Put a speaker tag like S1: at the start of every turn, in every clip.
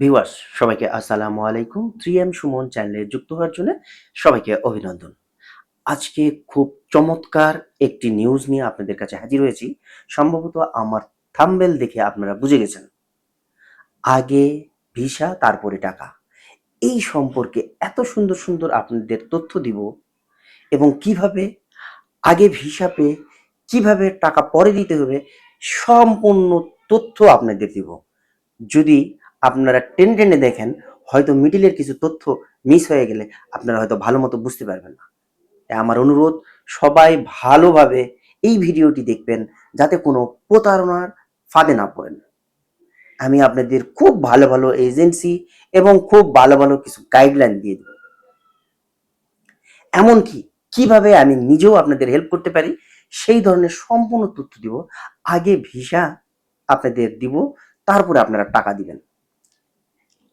S1: Viewers সবাইকে আসসালামু আলাইকুম। থ্রি এম সুমন চ্যানেলে যুক্ত হওয়ার জন্য সবাইকে অভিনন্দন। আজকে খুব চমৎকার একটি নিউজ নিয়ে আপনাদের কাছে হাজির হয়েছি। সম্ভবত আমার থাম্বেল দেখে আপনারা বুঝে গেছেন। আগে ভিসা, তারপরে টাকা। এই সম্পর্কে এত সুন্দর সুন্দর আপনাদের তথ্য দিব এবং কীভাবে আগে ভিসা পেয়ে কীভাবে টাকা পরে দিতে হবে, সম্পূর্ণ তথ্য আপনাদের দিব। যদি আপনারা টেনে টেনে দেখেন, হয়তো মিডিলের কিছু তথ্য মিস হয়ে গেলে আপনারা হয়তো ভালো মতো বুঝতে পারবেন না। আমার অনুরোধ, সবাই ভালোভাবে এই ভিডিওটি দেখবেন, যাতে কোনো প্রতারণার ফাঁদে না পড়েন। আমি আপনাদের খুব ভালো ভালো এজেন্সি এবং খুব ভালো ভালো কিছু গাইডলাইন দিয়ে দেব। এমনকি কীভাবে আমি নিজেও আপনাদের হেল্প করতে পারি, সেই ধরনের সম্পূর্ণ তথ্য দিব, আগে ভিসা আপনাদের দিব, তারপরে আপনারা টাকা দিবেন।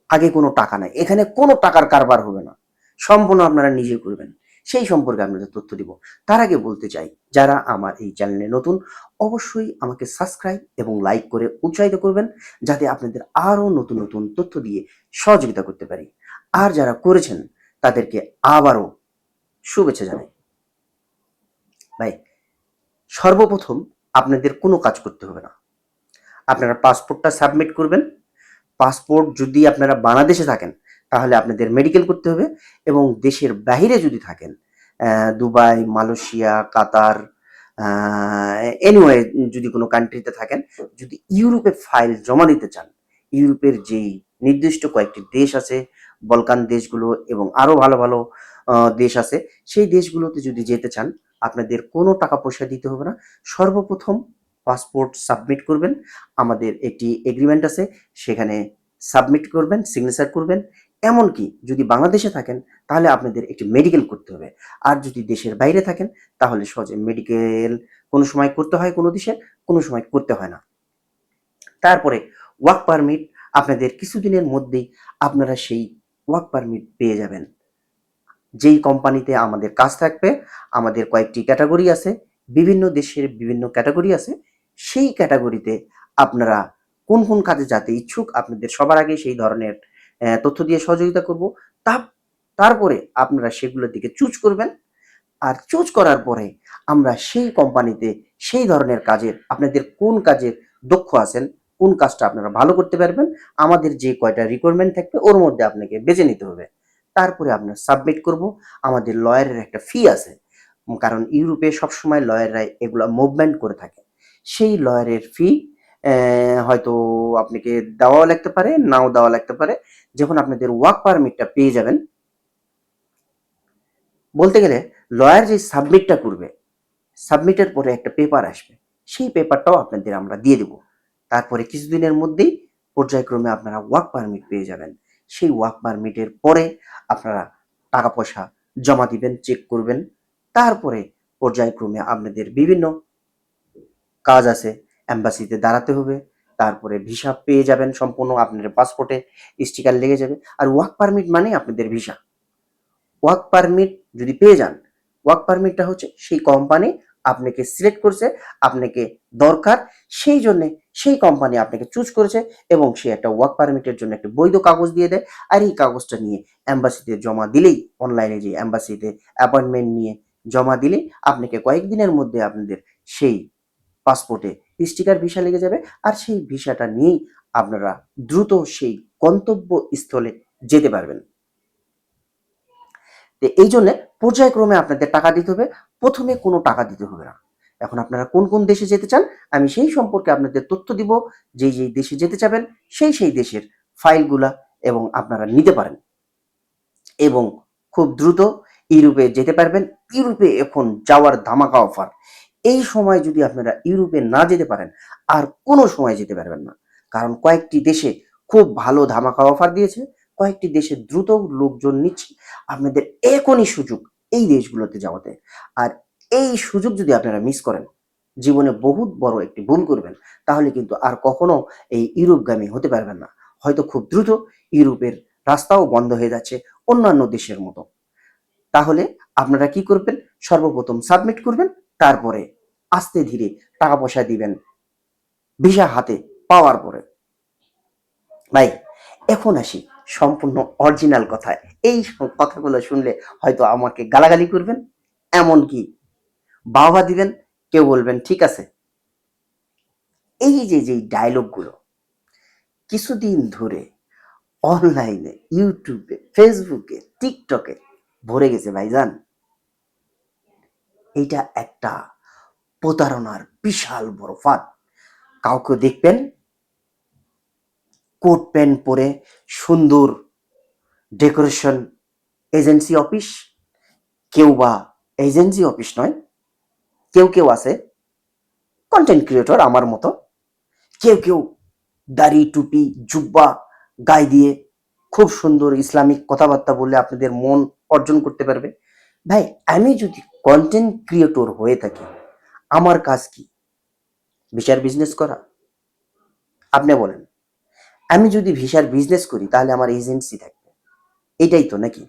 S1: আগে কোনো টাকা নাই। এখানে কোনো টাকার কারবার হবে না। সম্পূর্ণ আপনারা নিজে করবেন। সেই সম্পর্কে আপনাদের তথ্য দিব। তার আগে বলতে চাই, যারা আমার এই চ্যানেলে নতুন, অবশ্যই আমাকে সাবস্ক্রাইব এবং লাইক করে উৎসাহিত করবেন, যাতে আপনাদের আরও নতুন নতুন তথ্য দিয়ে সহযোগিতা করতে পারি। আর যারা করেছেন, তাদেরকে আবারও শুভেচ্ছা জানাই। ভাই, সর্বপ্রথম আপনাদের কোনো কাজ করতে হবে না। আপনারা পাসপোর্টটা সাবমিট করবেন পাসপোর্ট যদি আপনারা বাংলাদেশে থাকেন, তাহলে আপনাদের মেডিকেল করতে হবে এবং দেশের বাইরে যদি থাকেন দুবাই, মালয়েশিয়া, কাতার এনিওয়ে যদি কোনো কান্ট্রিতে থাকেন, যদি ইউরোপে ফাইল জমা দিতে চান, ইউরোপের যেই নির্দিষ্ট কয়েকটি দেশ আছে, বলকান দেশগুলো এবং আরও ভালো ভালো দেশ আছে, সেই দেশগুলোতে যদি যেতে চান, আপনাদের কোনো টাকা পয়সা দিতে হবে না। সর্বপ্রথম পাসপোর্ট সাবমিট করবেন। আমাদের একটি এগ্রিমেন্ট আছে, সেখানে সাবমিট করবেন সিগনেচার করবেন। এমনকি যদি বাংলাদেশে থাকেন, তাহলে আপনাদের একটি মেডিকেল করতে হবে। আর যদি দেশের বাইরে থাকেন, তাহলে সহজে মেডিকেল কোনো সময় করতে হয়, কোনো দেশে কোনো সময় করতে হয় না। তারপরে ওয়ার্ক পারমিট আপনাদের কিছুদিনের মধ্যেই আপনারা সেই ওয়ার্ক পারমিট পেয়ে যাবেন। যেই কোম্পানিতে আমাদের কাজ থাকবে, আমাদের কয়েকটি ক্যাটাগরি আছে, বিভিন্ন দেশের বিভিন্ন ক্যাটাগরি আছে সেই ক্যাটাগরিতে আপনারা কোন কোন কাজে যাতে ইচ্ছুক আপনাদের সবার আগে সেই ধরনের তথ্য দিয়ে সহযোগিতা করব। তা তারপরে আপনারা সেগুলোর দিকে চুজ করবেন। আর চুজ করার পরে আমরা সেই কোম্পানিতে সেই ধরনের কাজের, আপনাদের কোন কাজের দক্ষ আছেন, কোন কাজটা আপনারা ভালো করতে পারবেন, আমাদের যে কয়টা রিকোয়ারমেন্ট থাকবে ওর মধ্যে আপনাকে বেছে নিতে হবে। তারপরে আপনার সাবমিট করব। আমাদের লয়ারের একটা ফি আছে। কারণ ইউরোপে সবসময় লয়াররা এগুলো মুভমেন্ট করে থাকে। সেই লয়ারের ফি হয়তো আপনাকে দেওয়াও লাগতে পারে, নাও দেওয়া লাগতে পারে। যখন আপনাদের ওয়ার্ক পারমিটটা পেয়ে যাবেন, বলতে গেলে লয়ার যে সাবমিটটা করবে সাবমিটের পরে একটা পেপার আসবে। সেই পেপারটাও আপনাদের আমরা দিয়ে দেব। তারপরে কিছুদিনের মধ্যেই পর্যায়ক্রমে আপনারা ওয়ার্ক পারমিট পেয়ে যাবেন। সেই ওয়ার্ক পারমিটের পরে আপনারা টাকা পয়সা জমা দিবেন চেক করবেন। তারপরে পর্যায়ক্রমে আপনাদের বিভিন্ন কাজ আছে অ্যাম্বাসিতে দাঁড়াতে হবে, তারপরে ভিসা পেয়ে যাবেন সম্পূর্ণ আপনার পাসপোর্টে, স্টিকার লেগে যাবে। আর ওয়ার্ক পারমিট মানে আপনাদের ভিসা। ওয়ার্ক পারমিট যদি পেয়ে যান ওয়ার্ক পারমিটটা হচ্ছে সেই কোম্পানি আপনাকে সিলেক্ট করছে, আপনাকে দরকার, সেই জন্য সেই কোম্পানি আপনাকে চুজ করেছে এবং সে একটা ওয়ার্ক পারমিটের জন্য একটা বৈধ কাগজ দিয়ে দেয়। আর এই কাগজটা নিয়ে অ্যাম্বাসিতে জমা দিলেই অনলাইনে যে অ্যাম্বাসিতে অ্যাপয়েন্টমেন্ট নিয়ে জমা দিলেই, আপনাকে কয়েকদিনের মধ্যে আপনাদের সেই পাসপোর্টে। স্টিকার ভিসা লেগে যাবে আর সেই ভিসাটা নিয়েই আপনারা দ্রুত সেই গন্তব্য স্থলে যেতে পারবেন। এই জন্য পর্যায়ক্রমে আপনাদের টাকা দিতে হবে। প্রথমে কোনো টাকা দিতে হবে না। এখন আপনারা কোন কোন দেশে যেতে চান, আমি সেই সম্পর্কে আপনাদের তথ্য দিব। যেই যেই দেশে যেতে চাবেন, সেই সেই দেশের ফাইলগুলা এবং আপনারা নিতে পারেন। এবং খুব দ্রুত ইউরোপে যেতে পারবেন। ইউরোপে এখন যাওয়ার ধামাকা অফার। এই সময় যদি আপনারা ইউরোপে না যেতে পারেন, আর কোনো সময় যেতে পারবেন না। কারণ কয়েকটি দেশে খুব ভালো ধামাকা অফার দিয়েছে, কয়েকটি দেশে দ্রুত লোকজন নিচ্ছে। আপনাদের এখনই সুযোগ এই দেশগুলোতে যাওয়াতে। আর এই সুযোগ যদি আপনারা মিস করেন, জীবনে বহুত বড় একটি ভুল করবেন, তাহলে কিন্তু আর কখনো এই ইউরোপগামী হতে পারবেন না। হয়তো খুব দ্রুত ইউরোপের রাস্তাও বন্ধ হয়ে যাচ্ছে অন্যান্য দেশের মতো। তাহলে আপনারা কি করবেন? সর্বপ্রথম সাবমিট করবেন, তারপরে আস্তে ধীরে টাকা পয়সা দিবেন, ভিসা হাতে পাওয়ার পরে। ভাই, এখন আসি সম্পূর্ণ অরিজিনাল কথায়। এই কথাগুলো শুনলে হয়তো আমাকে গালাগালি করবেন, এমনকি বাবা দিবেন, কেউ বলবেন, ঠিক আছে। এই যে যে ডায়লগগুলো কিছুদিন ধরে অনলাইনে ইউটিউবে ফেসবুকে টিকটকে ভরে গেছে, ভাইজান। এইটা একটা প্রতারণার বিশাল বড় ফাঁদ। কাউকে দেখবেন কোট প্যান্ট পরে সুন্দর ডেকোরেশন এজেন্সি অফিস। কেউ বা এজেন্সি অফিস নয়, কেউ কেউ আছে কন্টেন্ট ক্রিয়েটর আমার মতো। কেউ কেউ দাড়ি, টুপি, জুব্বা, গায়ে দিয়ে খুব সুন্দর ইসলামিক কথাবার্তা বললে আপনাদের মন অর্জন করতে পারবে। ভাই, আমি যদি কন্টেন্ট ক্রিয়েটর হয়ে থাকি আমার কাজ কি? ভিসার বিজনেস করা? আপনি বলেন। আমি যদি ভিসার বিজনেস করি, তাহলে আমার এজেন্সি থাকবে। এটাই তো নাকি?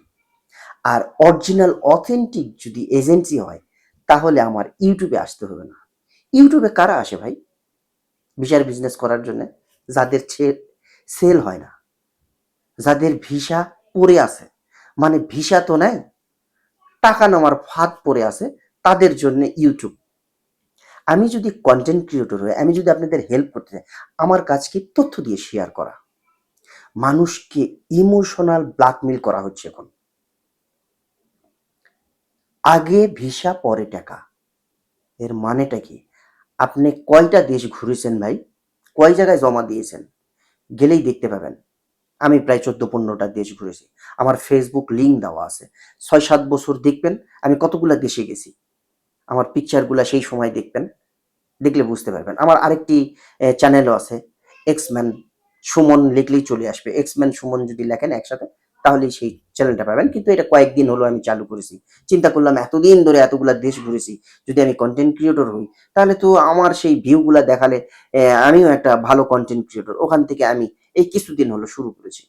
S1: আর অরিজিনাল অথেন্টিক যদি এজেন্সি হয়, তাহলে আমার ইউটিউবে আসতে হবে না। ইউটিউবে কারা আসে ভাই? ভিসার বিজনেস করার জন্য? যাদের সেল হয় না। যাদের ভিসা পড়ে আছে। মানে ভিসা তো নেয় টাকা নেওয়ার ফাঁদ পড়ে আছে, তাদের জন্য ইউটিউব। আমি যদি কন্টেন্ট ক্রিয়েটর হই আমি যদি আপনাদের হেল্প করতে চাই, আমার কাজকে তথ্য দিয়ে শেয়ার করা। মানুষকে ইমোশনাল ব্ল্যাকমেল করা হচ্ছে এখন। আগে ভিসা, পরে টাকা। এর মানেটা কি? আপনি কয়টা দেশ ঘুরেছেন ভাই? কয় জায়গায় জমা দিয়েছেন? গেলেই দেখতে পাবেন। আমি প্রায় চোদ্দ পনেরোটা দেশ ঘুরেছি। আমার ফেসবুক লিঙ্ক দেওয়া আছে। ছয় সাত বছর দেখবেন, আমি কতগুলা দেশে গেছি। আমার পিকচারগুলা সেই সময় দেখবেন। দেখলে বুঝতে পারবেন। আমার আরেকটি চ্যানেলও আছে এক্সম্যান সুমন লিখলেই চলে আসবে। এক্সম্যান সুমন যদি লেখেন একসাথে তাহলে সেই চ্যানেলটা পাবেন। কিন্তু এটা কয়েকদিন হলো আমি চালু করেছি। চিন্তা করলাম এতদিন ধরে এতগুলা দেশ ঘুরেছি, যদি আমি কন্টেন্ট ক্রিয়েটর হই, তাহলে তো আমার সেই ভিউগুলা দেখালে আমিও একটা ভালো কন্টেন্ট ক্রিয়েটর ওখান থেকে আমি এই কিছুদিন হলো শুরু করেছি।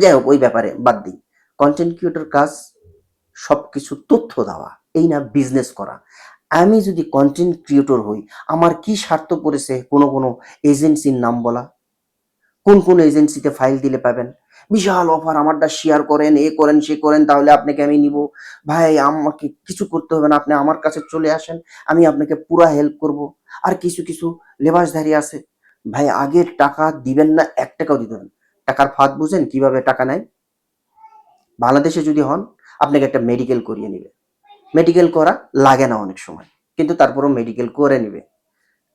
S1: যাই হোক, ওই ব্যাপারে বাদ দিই। কন্টেন্ট ক্রিয়েটর কাজ সবকিছু তথ্য দেওয়া, এই না বিজনেস করা। আমি যদি কন্টেন্ট ক্রিয়েটর হই, আমার কি স্বার্থ পড়েছে কোনো কোনো এজেন্সির নাম বলা? কোন কোন এজেন্সিতে ফাইল দিলে পাবেন? বিশাল অফার আমারটা শেয়ার করেন, এ করেন, সে করেন, তাহলে আপনাকে আমি নিব। ভাই, আমাকে কিছু করতে হবে না, আপনি আমার কাছে চলে আসেন, আমি আপনাকে পুরা হেল্প করব। আর কিছু কিছু লেবাসধারী আছে। ভাই আগে টাকা দিবেন না, এক টাকাও দিবেন না। টাকার ফাঁদ বুঝেন কীভাবে টাকা নেয়? বাংলাদেশে যদি হন, আপনাকে একটা মেডিকেল করিয়ে নেবে। মেডিকেল করা লাগে না অনেক সময়। কিন্তু তারপরও মেডিকেল করে নেবে।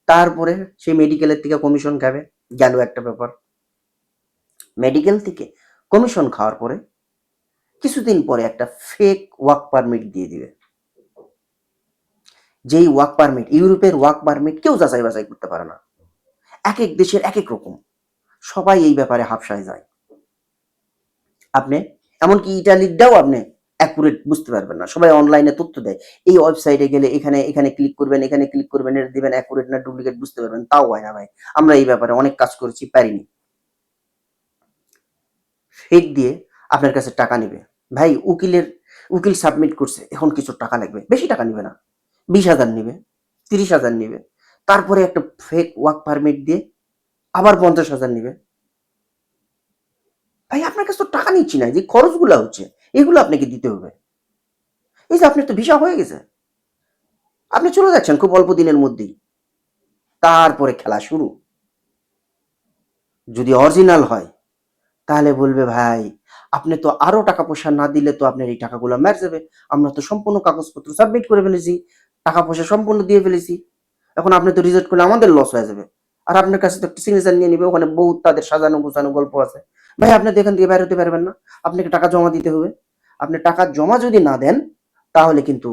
S1: তারপরে সেই মেডিকেলের থেকে কমিশন খাবে। গেল একটা ব্যাপার। মেডিকেল থেকে কমিশন খাওয়ার পরে কিছুদিন পরে একটা ফেক ওয়ার্ক পারমিট দিয়ে দিবে। যেই ওয়ার্ক পারমিট ইউরোপের ওয়ার্ক পারমিট কেউ যাচাই বাছাই করতে পারে না। এক এক দেশের এক এক রকম। সবাই এই ব্যাপারে হাফসায় যায়। আপনি, এমনকি ইটালিরটাও আপনি অ্যাকুরেট বুঝতে পারবেন না। সবাই অনলাইনে তথ্য দেয়। এই ওয়েবসাইটে গেলে এখানে এখানে ক্লিক করবেন, এখানে ক্লিক করবেন এটা দিবেন অ্যাকুরেট না ডুপ্লিকেট বুঝতে পারবেন। তাও হয় না ভাই। আমরা এই ব্যাপারে অনেক কাজ করেছি, পারিনি। ফেক দিয়ে আপনার কাছে টাকা নেবে। ভাই, উকিলের, উকিল সাবমিট করছে, এখন কিছু টাকা লাগবে। বেশি টাকা নেবে না। বিশ হাজার নেবে, তিরিশ হাজার নেবে। তারপরে একটা ফেক ওয়ার্ক পারমিট দিয়ে আবার পঞ্চাশ হাজার নেবে। ভাই, আপনার কাছে তো টাকা নিচ্ছি না। যে খরচগুলো হচ্ছে। এগুলো আপনাকে দিতে হবে। এই যে আপনার তো ভিসা হয়ে গেছে আপনি চলে যাচ্ছেন খুব অল্প দিনের মধ্যেই। তারপরে খেলা শুরু। যদি অরিজিনাল হয়, তাহলে বলবে, ভাই, আপনি তো আরও টাকা পয়সা না দিলে তো আপনার এই টাকাগুলো মেরে যাবে। আমরা তো সম্পূর্ণ কাগজপত্র সাবমিট করে ফেলেছি টাকা পয়সা সম্পূর্ণ দিয়ে ফেলেছি। এখন আপনি তো রিজেক্ট করলে আমাদের লস হয়ে যাবে। আর আপনার কাছে তো একটা সিগনেচার নিয়ে নিবে, ওখানে বহুত তাদের সাজানো গোছানো গল্প আছে। ভাই, আপনি এখান থেকে বের হতে পারবেন না। আপনাকে টাকা জমা দিতে হবে। আপনি টাকা জমা যদি না দেন, তাহলে কিন্তু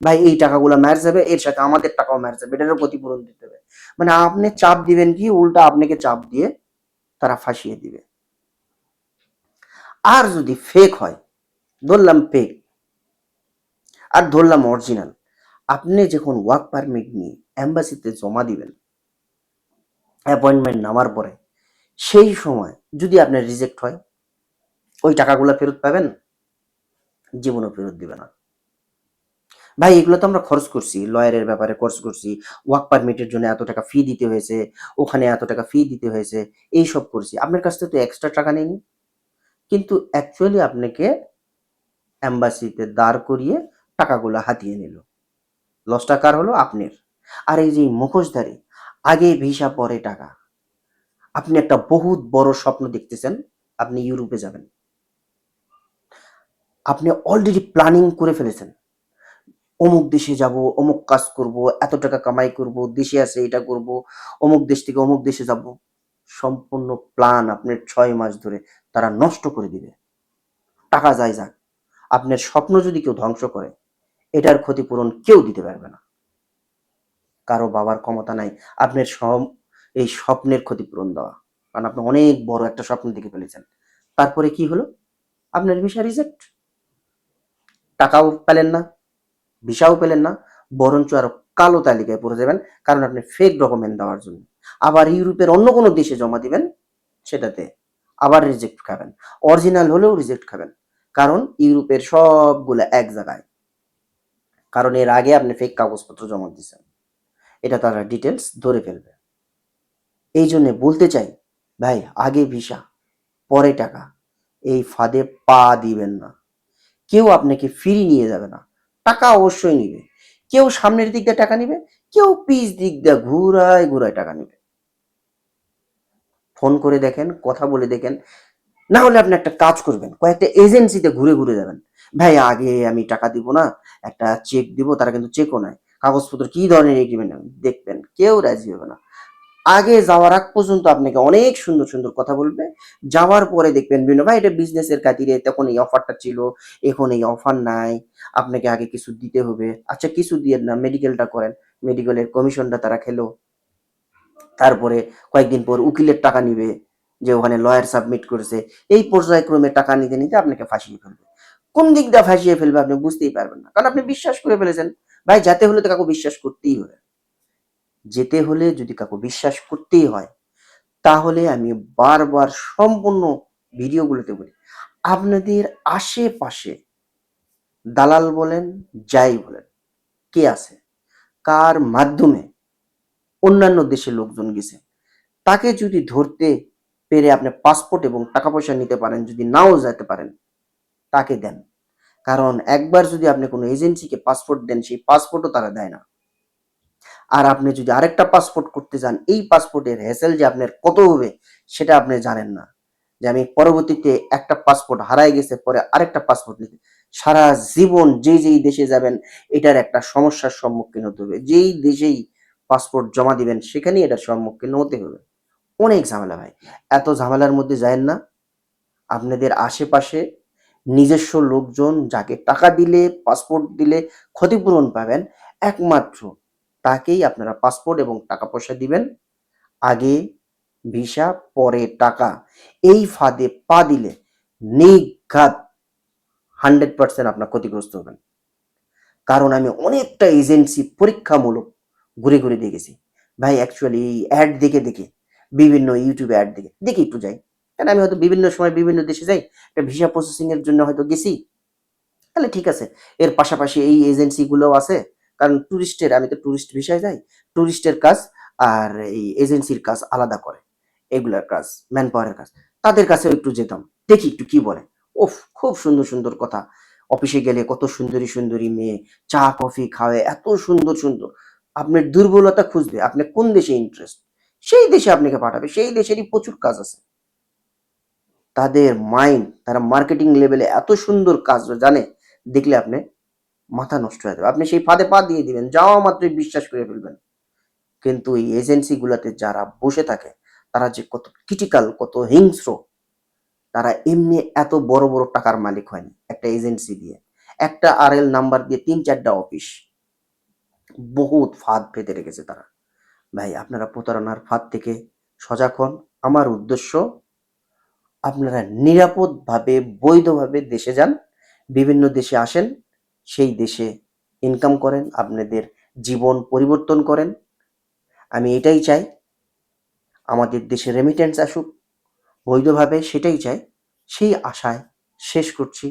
S1: ভাই এই টাকাগুলো ম্যাচ যাবে এর সাথে আমাদের টাকাও ম্যাচ যাবে এটারও ক্ষতিপূরণ দিতে হবে। মানে আপনি চাপ দিবেন কি, উল্টা আপনাকে চাপ দিয়ে তারা ফাঁসিয়ে দিবে। আর যদি ফেক হয়, ধরলাম ফেক আর ধরলাম অরিজিনাল আপনি যখন ওয়ার্ক পারমিট নিয়ে অ্যাম্বাসিতে জমা দিবেন অ্যাপয়েন্টমেন্ট নামার পরে, সেই সময় যদি আপনার রিজেক্ট হয়, ওই টাকাগুলো ফেরত পাবেন? জীবনও ফেরত দিবে না। ভাই, এগুলো তো আমরা খরচ করছি, লয়ারের ব্যাপারে খরচ করছি ওয়ার্ক পারমিটের জন্য এত টাকা ফি দিতে হয়েছে, ওখানে এত টাকা ফি দিতে হয়েছে এই সব করছি। আপনার কাছ থেকে তো এক্সট্রা টাকা নেয়নি কিন্তু অ্যাকচুয়ালি আপনাকে অ্যাম্বাসিতে দাঁড় করিয়ে টাকাগুলো হাতিয়ে নিল। লসটা কার হলো? আপনার। আর এই যে মুখোশধারী, আগে ভিসা পরে টাকা। আপনি একটা বহুত বড় স্বপ্ন দেখতেছেন, আপনি ইউরোপে যাবেন। আপনি অলরেডি প্ল্যানিং করে ফেলেছেন। অমুক দেশে যাব, অমুক কাজ করব, এত টাকা কামাই করব, দেশে আছে এটা করব, অমুক দেশ থেকে অমুক দেশে যাব। সম্পূর্ণ প্ল্যান আপনার ছয় মাস ধরে তারা নষ্ট করে দিবে। টাকা যায় যাক, আপনার স্বপ্ন যদি কেউ ধ্বংস করে, এটার ক্ষতিপূরণ কেউ দিতে পারবে না। কারও বাবার ক্ষমতা নাই, আপনার এই স্বপ্নের ক্ষতিপূরণ দেওয়া। কারণ আপনি অনেক বড় একটা স্বপ্ন দেখে ফেলেছেন। তারপরে কি হলো? আপনার ভিসা রিজেক্ট টাকাও পেলেন না, ভিসাও পেলেন না, বরঞ্চ আরও কালো তালিকায় পড়ে যাবেন, কারণ আপনি ফেক ডকুমেন্ট দেওয়ার জন্য। আবার ইউরোপের অন্য কোনো দেশে জমা দিবেন, সেটাতে আবার রিজেক্ট খাবেন। অরিজিনাল হলেও রিজেক্ট খাবেন, কারণ ইউরোপের সবগুলো এক জায়গায়। কারণ এর আগে আপনি ফেক কাগজপত্র জমা দিয়েছেন। এটা তারা ডিটেলস ধরে ফেলবে। এই জন্য বলতে চাই, ভাই, আগে ভিসা, পরে টাকা। এই ফাঁদে পা দিবেন না। কেউ আপনাকে ফ্রি নিয়ে যাবে না। টাকা অবশ্যই নিবে। কেউ সামনের দিক দিয়ে টাকা নিবে, কেউ পিছ দিক দিয়ে ঘুরায় ঘুরায় টাকা নিবে। ফোন করে দেখেন, কথা বলে দেখেন। না হলে আপনি একটা কাজ করবেন, কয়েকটা এজেন্সিতে ঘুরে ঘুরে যাবেন। ভাই, আগে আমি টাকা দিব না, একটা চেক দিব, তারা কিন্তু চেকও নাই কাগজপত্র কি ধরনের এগ্রিমেন্ট দেখবেন, কেউ রাজি হবে না। আগে যাওয়ার আগ পর্যন্ত আপনাকে অনেক সুন্দর সুন্দর কথা বলবে। যাওয়ার পরে দেখবেন বিভিন্ন ভাই এটা বিজনেসের খাতিরে তখন এই অফারটা ছিল, এখন এই অফার নাই, আপনাকে আগে কিছু দিতে হবে। আচ্ছা কিছু দিয়ে না মেডিকেলটা করেন। মেডিকেলের কমিশনটা তারা খেলো। তারপরে কয়েকদিন পর উকিলের টাকা নিবে, যে ওখানে লয়ার সাবমিট করেছে। এই পর্যায়ক্রমে টাকা নিতে নিতে আপনাকে ফাঁসিয়ে ফেলবে। কোন দিক দিয়ে ফাঁসিয়ে ফেলবে আপনি বুঝতেই পারবেন না। কারণ আপনি বিশ্বাস করে ফেলেছেন। ভাই, যাতে হলে তো কাউকে বিশ্বাস করতেই হবে। যেতে হলে যদি কাউকে বিশ্বাস করতেই হয়, তাহলে আমি বারবার সম্পূর্ণ ভিডিওগুলোতে বলি, আপনাদের আশেপাশে দালাল বলেন, যাই বলেন, কে আছে? কার মাধ্যমে অন্যান্য দেশের লোকজন গেছে? তাকে যদি ধরতে পেরে আপনি পাসপোর্ট এবং টাকা পয়সা নিতে পারেন, যদি নাও যেতে পারেন, তাকে দেন। কারণ একবার যদি আপনি কোনো এজেন্সিকে পাসপোর্ট দেন, সেই পাসপোর্টও তারা দেয় না। আর আপনি যদি আরেকটা পাসপোর্ট করতে যান এই পাসপোর্টের হ্যাসেল যে আপনার কত হবে, সেটা আপনি জানেন না। যে আমি পরবর্তীতে একটা পাসপোর্ট হারাই গেছে, পরে আরেকটা পাসপোর্ট নিতে। সারা জীবন যেই যেই দেশে যাবেন, এটার একটা সমস্যার সম্মুখীন হতে হবে। যেই দেশেই পাসপোর্ট জমা দিবেন, সেখানেই এটার সম্মুখীন হতে হবে। অনেক ঝামেলা ভাই। এত ঝামেলার মধ্যে যায় না। আপনাদের আশেপাশে নিজস্ব লোকজন যাকে টাকা দিলে পাসপোর্ট দিলে ক্ষতিপূরণ পাবেন, একমাত্র তাকেই আপনারা পাসপোর্ট এবং টাকা পয়সা দিবেন। আগে ভিসা পরে টাকা। এই ফাঁদে পা দিলে নিঘাত হান্ড্রেড পার্সেন্ট আপনার ক্ষতিগ্রস্ত হবেন। কারণ আমি অনেকটা এজেন্সি পরীক্ষামূলক ঘুরে ঘুরে দেখেছি। ভাই অ্যাকচুয়ালি এই অ্যাড দেখে দেখে, বিভিন্ন ইউটিউবে অ্যাড দেখে দেখে একটু যাই। কারণ আমি হয়তো বিভিন্ন সময় বিভিন্ন দেশে যাই, একটা ভিসা প্রসেসিংয়ের জন্য হয়তো গেছি। তাহলে ঠিক আছে, এর পাশাপাশি এই এজেন্সিগুলোও আছে। কারণ ট্যুরিস্টের আমি তো ট্যুরিস্ট ভিসায় যাই ট্যুরিস্টের কাজ আর এই এজেন্সির কাজ আলাদা করে। এগুলার কাজ ম্যান পাওয়ারের কাজ। তাদের কাছেও একটু যেতাম। দেখি একটু কি বলে। ওফ, খুব সুন্দর সুন্দর কথা। অফিসে গেলে কত সুন্দরী সুন্দরী মেয়ে, চা, কফি খাওয়ায়, এত সুন্দর সুন্দর। আপনার দুর্বলতা খুঁজবে, আপনি কোন দেশে ইন্টারেস্ট সেই দেশে আপনাকে পাঠাবে, সেই দেশেরই প্রচুর কাজ আছে। তাদের মাইন্ড তারা মার্কেটিং লেভেলে এত সুন্দর কাজ জানে, দেখলে আপনি মাথা নষ্ট হয়ে যাবে। আপনি সেই ফাঁদে পা দিয়ে দিবেন, যাওয়া মাত্রই বিশ্বাস করে ফেলবেন। কিন্তু এই এজেন্সিগুলোতে যারা বসে থাকে, তারা যে কত ক্রিটিক্যাল কত হিংস্র, তারা এমনি এত বড় বড় টাকার মালিক হয়নি একটা এজেন্সি দিয়ে। একটা আর এল নাম্বার দিয়ে তিন চারটা অফিস বহুত ফাঁদ পেতে রেখেছে তারা। ভাই, আপনারা প্রতারণার ফাঁদ থেকে সজাগ হন। আমার উদ্দেশ্য, আপনারা নিরাপদভাবে, বৈধভাবে দেশে যান, বিভিন্ন দেশে আসেন সেই দেশে ইনকাম করেন, আপনাদের জীবন পরিবর্তন করেন। আমি এটাই চাই, আমাদের দেশে রেমিটেন্স আসুক, বৈধভাবে সেটাই চাই, সেই আশায় শেষ করছি।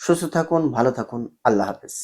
S1: সুস্থ থাকুন, ভালো থাকুন, আল্লাহ হাফেজ।